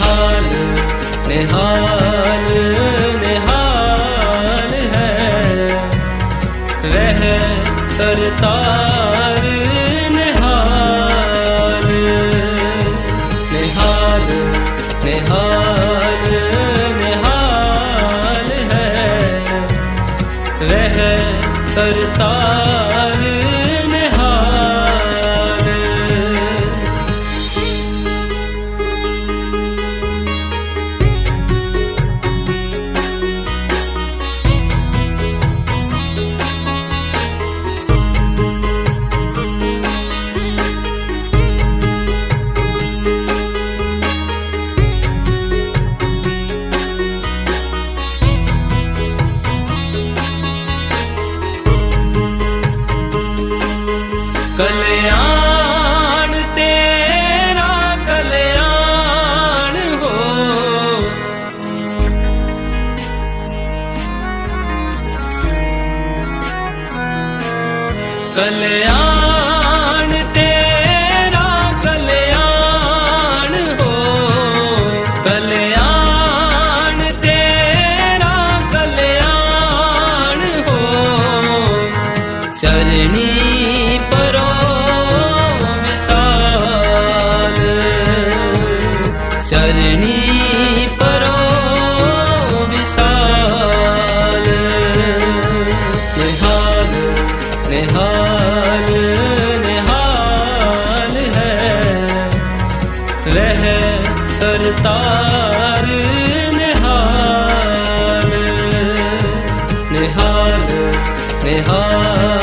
ਨਿਹਾਲ ਨਿਹਾਲ ਨਿਹਾਲ ਹੈ। ਰਹਿ ਕਰਤਾ ਕਲਿਆਣ ਤੇਰਾ ਕਲਿਆਣ ਹੋ। ਕਲਿਆਣ ਤੇਰਾ ਕਲਿਆਣ ਹੋ। ਚਰਣੀ ਪਰੋ ਵਿਸਾਲ ਚਰਣੀ love.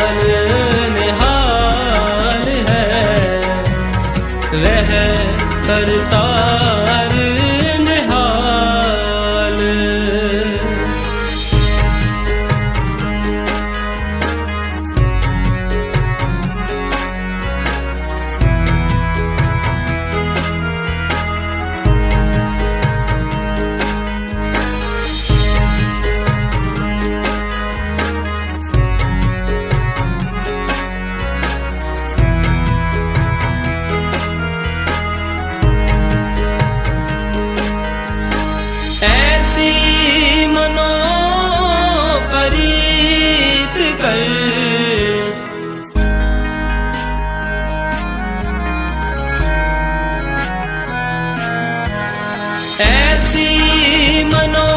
no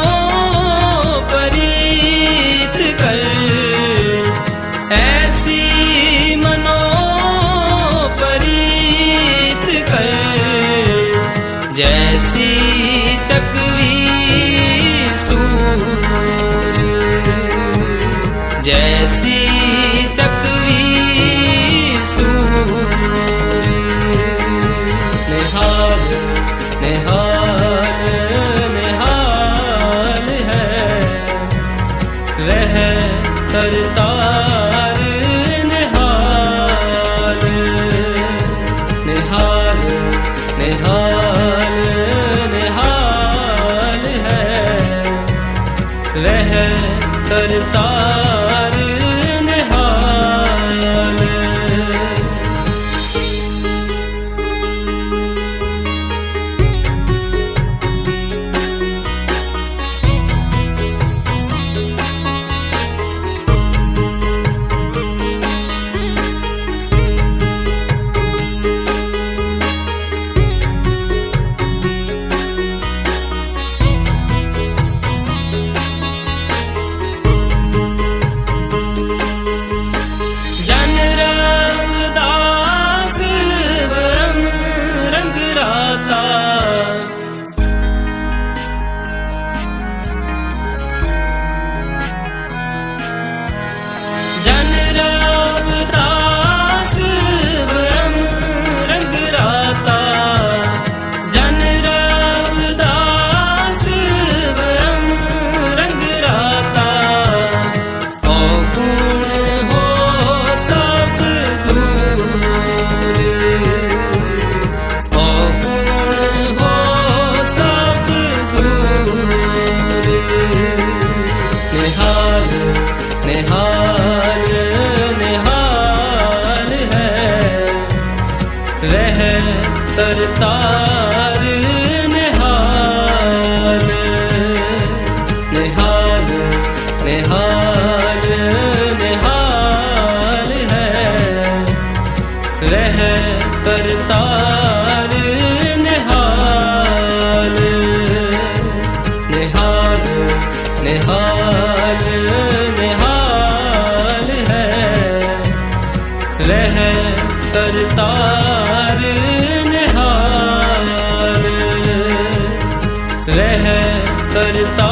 হয়। Senhor. ਨਿਹਾਲ ਨਿਹਾਲ ਹੈ ਕਰਤਾਰ ਨਿਹਾਰ। ਰਹਿ ਕਰਤਾਰ